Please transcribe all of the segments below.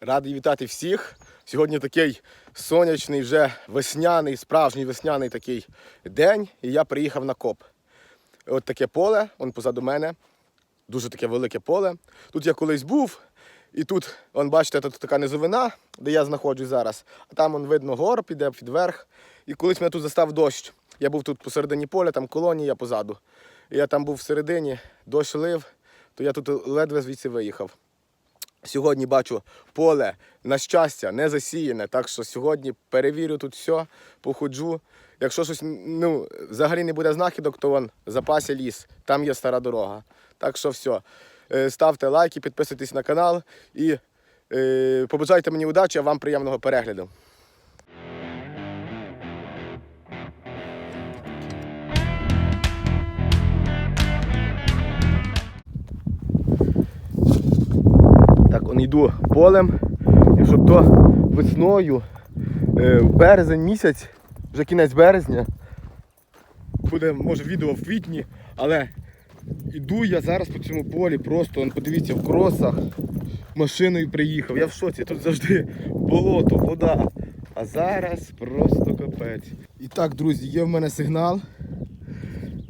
Радий вітати всіх. Сьогодні такий сонячний, вже весняний, справжній весняний такий день. І я приїхав на коп. От таке поле, он позаду мене. Дуже таке велике поле. Тут я колись був, і тут, он, бачите, тут така низовина, де я знаходжусь зараз. А там он, видно гор, піде підверх. І колись мене тут застав дощ. Я був тут посередині поля, там колонія позаду. І я там був всередині, дощ лив, то я тут ледве звідси виїхав. Сьогодні бачу поле, на щастя, не засіяне. Так що сьогодні перевірю тут все, походжу. Якщо щось ну, взагалі не буде знахідок, то вон запасі ліс, там є стара дорога. Так що все. Ставте лайки, підписуйтесь на канал і е, побажайте мені удачі, а вам приємного перегляду. Он йду полем. І щоб то весною, е, в березень місяць, вже кінець березня. Буде, може, відео в квітні, але іду я зараз по цьому полі, просто подивіться, в кросах машиною приїхав. Я в шоці, тут завжди болото, вода. А зараз просто капець. І так, друзі, є в мене сигнал.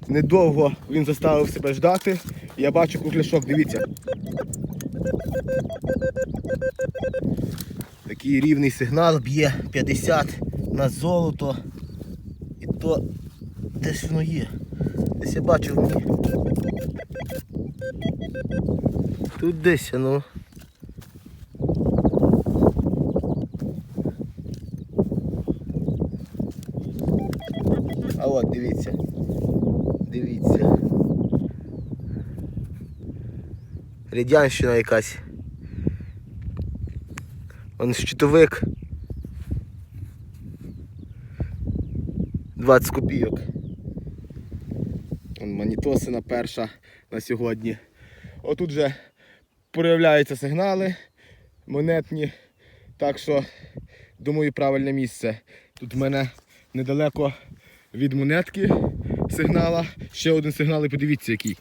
Недовго він заставив себе ждати. Я бачу кругляшок, дивіться. Такий рівний сигнал б'є 50 на золото. І то десь воно є. Десь я бачив. Тут десь, ну. А от дивіться. Дивіться. Рядянщина якась. Он щитовик. 20 копійок. Он манітосина перша на сьогодні. Отут вже проявляються сигнали монетні. Так що, думаю, правильне місце. Тут в мене недалеко від монетки сигнала. Ще один сигнал і подивіться який.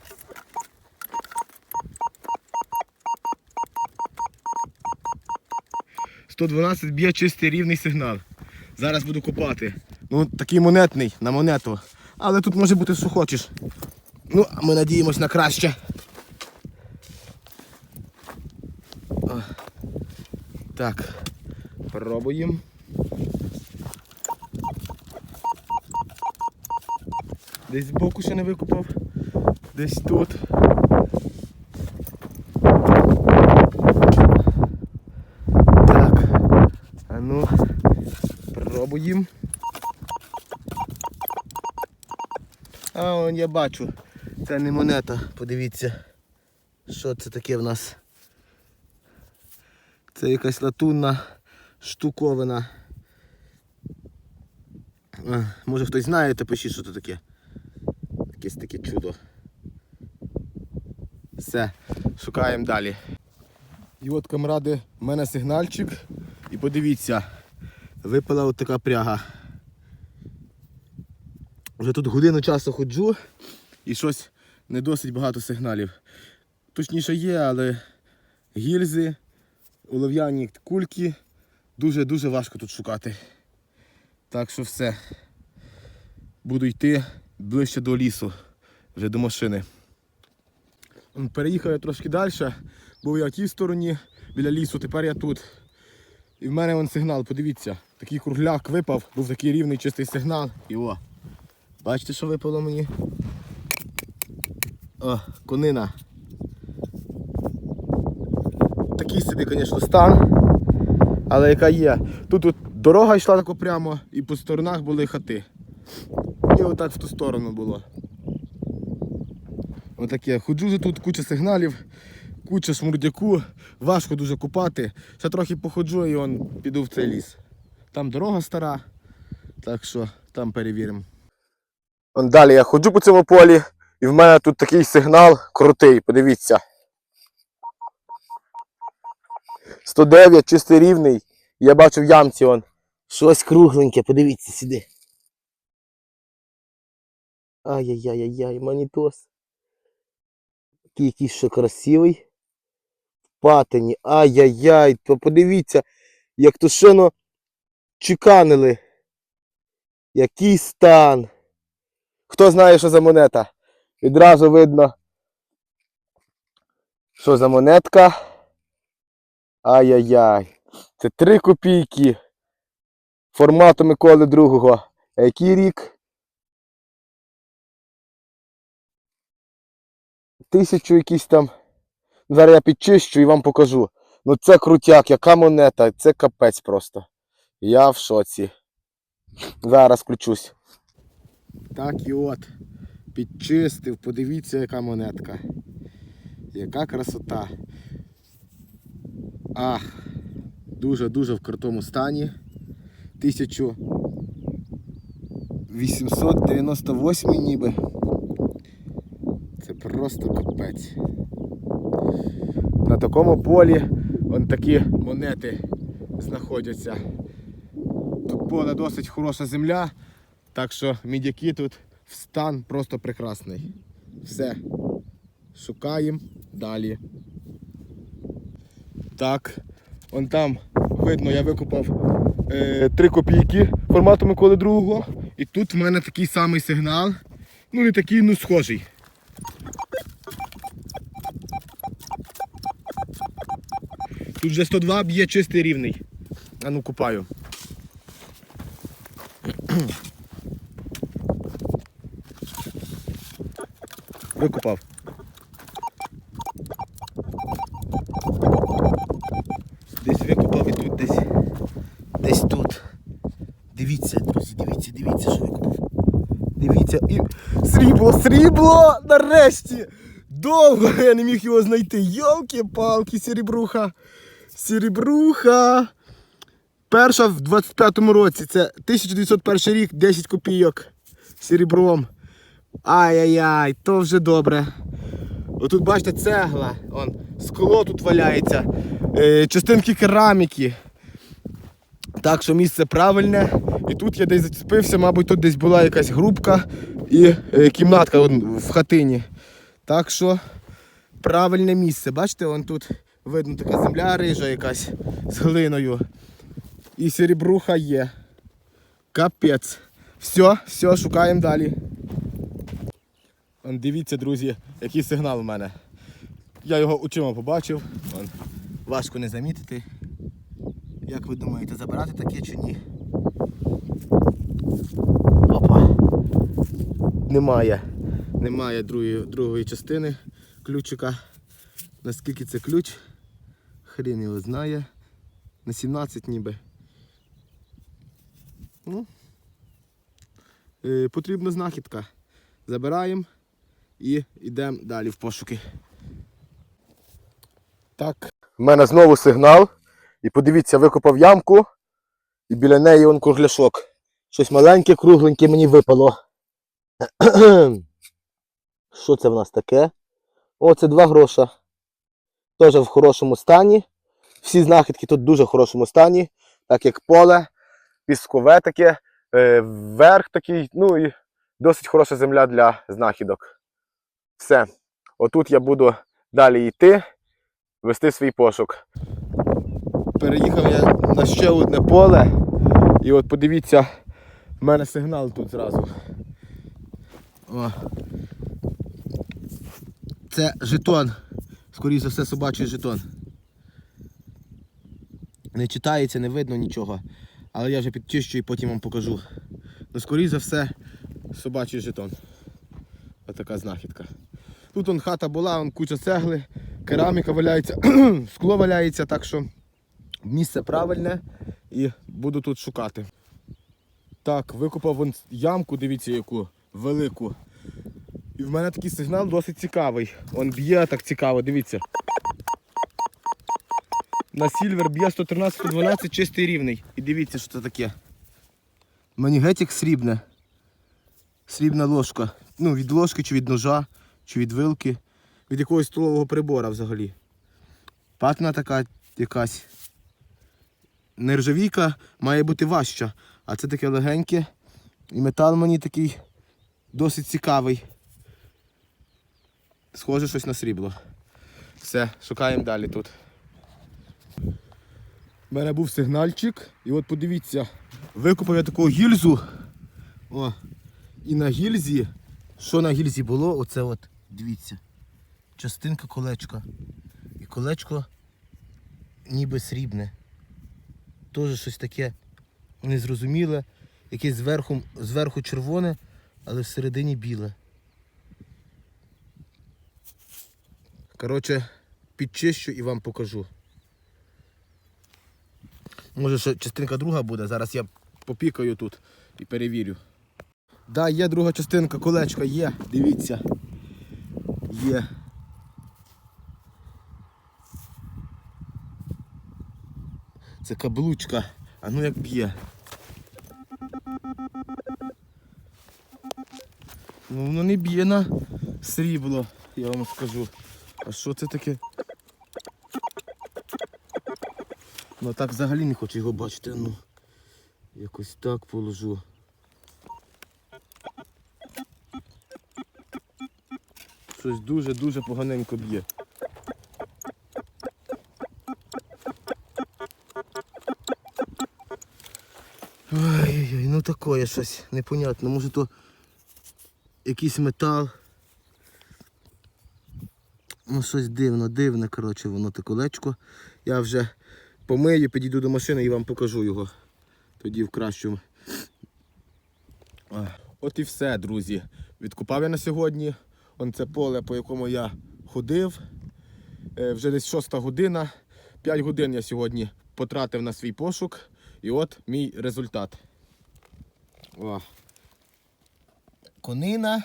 «112» б'є чистий рівний сигнал. Зараз буду копати. Ну, такий монетний на монету. Але тут може бути що. Ну, а ми надіємось на краще. Так, пробуємо. Десь збоку ще не викопав. Десь тут. Так. А ну, пробуємо. А, он я бачу. Це не монета, подивіться. Що це таке в нас? Це якась латунна штуковина. А, може хтось знає, то пишіть, що це таке. Якесь таке чудо. Все, шукаємо далі. І от, камради, в мене сигнальчик. І подивіться, випала от така пряга. Вже тут годину часу ходжу і щось не досить багато сигналів. Точніше є, але гільзи, олов'яні кульки дуже-дуже важко тут шукати. Так що все. Буду йти ближче до лісу, вже до машини. Переїхав я трошки далі, був я в тій стороні біля лісу, тепер я тут. І в мене вон сигнал, подивіться, такий кругляк випав, був такий рівний чистий сигнал. І о. Бачите, що випало мені? О, конина. Такий собі, звісно, стан. Але яка є. Тут, тут дорога йшла тако прямо і по сторонах були хати. І отак в ту сторону було. Отаке. Ходжу тут куча сигналів, куча шмурдяку, важко дуже купати. Ще трохи походжу і он піду в цей ліс. Там дорога стара, так що там перевіримо. Далі я ходжу по цьому полі, і в мене тут такий сигнал крутий, подивіться. 109, чистий рівний. Я бачу в ямці он. Щось кругленьке, подивіться сюди. Ай-яй-яй-яй, манітос. Такий якийсь ще красивий. патині. Ай-яй-яй, то подивіться, як то шино чеканили. Який стан. Хто знає, що за монета? Відразу видно, що за монетка. Ай-яй-яй. Це 3 копійки формату Миколи II. А який рік? Тисячу якийсь там. Зараз я підчищу і вам покажу. Ну це крутяк, яка монета, це капець просто. Я в шоці. Зараз включусь. Так і от. Підчистив, подивіться, яка монетка. Яка красота. Ах, дуже-дуже в крутому стані. 1898 ніби. Це просто капець. На такому полі вон такі монети знаходяться. Поле досить хороша земля, так що мідяки тут в стан просто прекрасний. Все. Шукаємо далі. Так, вон там видно, я викопав е, 3 копійки формату Миколи II. І тут в мене такий самий сигнал. Ну не такий, ну схожий. Тут вже 102 б'є чистий рівний. А ну купаю. Викупав. Десь викупав і тут десь. Десь тут. Дивіться, друзі, дивіться, дивіться, що викупав. Дивіться, і срібло, срібло! Нарешті! Довго я не міг його знайти. Йолки-палки, срібруха. Срібруха. Перша в 25-му році. Це 1901 рік, 10 копійок. Серебром. Ай-яй-яй, то вже добре. Отут бачите цегла, он, скло тут валяється, е, частинки кераміки. Так що місце правильне. І тут я десь зацепився, мабуть, тут десь була якась грубка і е, кімнатка в хатині. Так що правильне місце. Бачите, вон тут видно така земля рижа якась з глиною. І серебруха є. Капець. Все, все, шукаємо далі. Дивіться, друзі, який сигнал у мене. Я його очима побачив. Вон, важко не замітити. Як ви думаєте, забирати таке чи ні? Опа. Немає. Немає другої, другої частини ключика. Наскільки це ключ? Хрін його знає. На 17 ніби. Ну, е, потрібна знахідка. Забираємо і йдемо далі в пошуки. Так. У мене знову сигнал. І подивіться, викопав ямку. І біля неї он кругляшок. Щось маленьке, кругленьке мені випало. Що це в нас таке? О, це два гроша. Теж в хорошому стані. Всі знахідки тут в дуже хорошому стані, так як поле, піскове таке, е, верх такий, ну і досить хороша земля для знахідок. Все. Отут я буду далі йти, вести свій пошук. Переїхав я на ще одне поле. І от подивіться, в мене сигнал тут зразу. О. Це жетон. Скоріше за все собачий жетон. Не читається, не видно нічого. Але я вже підчищу і потім вам покажу. Ну, скоріше за все, собачий жетон. Отака знахідка. Тут он хата була, он куча цегли, кераміка валяється, скло валяється, так що місце правильне і буду тут шукати. Так, викопав вон ямку, дивіться яку велику. І в мене такий сигнал досить цікавий. Он б'є так цікаво, дивіться. На сільвер б'є 113-112 чистий рівний. І дивіться, що це таке. Мені геть як срібне. Срібна ложка. Ну, від ложки, чи від ножа, чи від вилки, від якогось столового прибора взагалі. Патина така якась. Нержавійка має бути важча, а це таке легеньке. І метал мені такий досить цікавий. Схоже щось на срібло. Все, шукаємо далі тут. У мене був сигнальчик. І от подивіться, викупив я таку гільзу. О, і на гільзі, що на гільзі було, оце от, дивіться. Частинка колечка. І колечко ніби срібне. Теж щось таке незрозуміле, якесь зверху, зверху червоне, але всередині біле. Коротше, підчищу і вам покажу. Може, ще частинка друга буде, зараз я попікаю тут і перевірю. Да, є друга частинка колечка, є, дивіться. Є. Це каблучка. А ну як б'є. Ну воно не б'є на срібло, я вам скажу. А що це таке? Ну так взагалі не хочу його бачити. Ну. Якось так положу. Щось дуже-дуже поганенько б'є. Ой-ой-ой, ну такое щось непонятно. Може то якийсь метал. Ну щось дивно, дивне, коротше, воно те колечко. Я вже помию, підійду до машини і вам покажу його. Тоді в кращому. От і все, друзі. Відкупав я на сьогодні. Он це поле, по якому я ходив. Е, Вже десь шоста година. П'ять годин я сьогодні потратив на свій пошук. І от мій результат. О. Конина,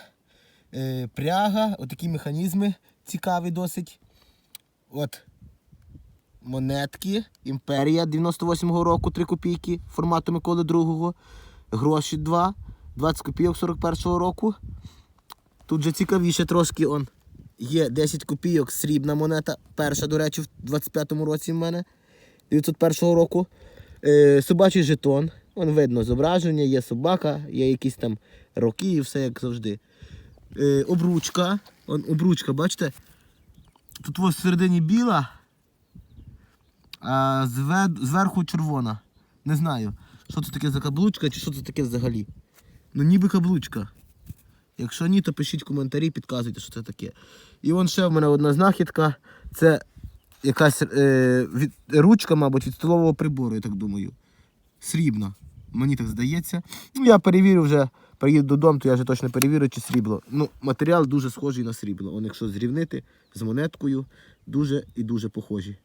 е, пряга, отакі механізми цікаві досить. От монетки, імперія 98-го року, 3 копійки, формату Миколи II, гроші 2, 20 копійок 41-го року. Тут же цікавіше трошки он. Є 10 копійок, срібна монета. Перша, до речі, в 25-му році в мене 901 року. Е, собачий жетон. Вон видно зображення, є собака, є якісь там роки і все як завжди. Е, обручка. Он, обручка, бачите? Тут ось всередині біла, зверху червона. Не знаю, що це таке за каблучка чи що це таке взагалі. Ну ніби каблучка. Якщо ні, то пишіть коментарі, підказуйте, що це таке. І вон ще в мене одна знахідка. Це якась е, від, ручка, мабуть, від столового прибору, я так думаю. Срібна. Мені так здається. Ну, я перевірю вже, приїду додому, то я вже точно перевірю, чи срібло. Ну, матеріал дуже схожий на срібло. Он, якщо зрівнити з монеткою, дуже і дуже похожі.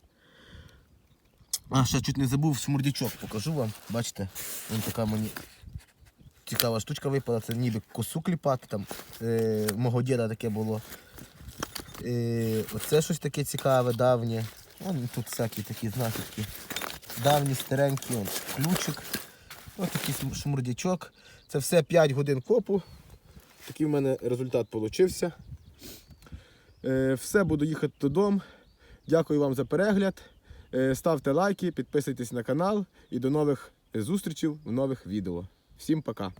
А, ще чуть не забув шмурдячок, покажу вам. Бачите, він така мені цікава штучка випала, це ніби косу кліпати там. Е, мого діда таке було. Е, оце щось таке цікаве, давнє. Вон тут всякі такі знахідки. Давні, старенькі, он, ключик. Ось такий шм- шмурдячок. Це все 5 годин копу. Такий в мене результат вийшов. Е, все, буду їхати додому. Дякую вам за перегляд. Е, ставте лайки, підписуйтесь на канал і до нових зустрічей в нових відео. Всім пока!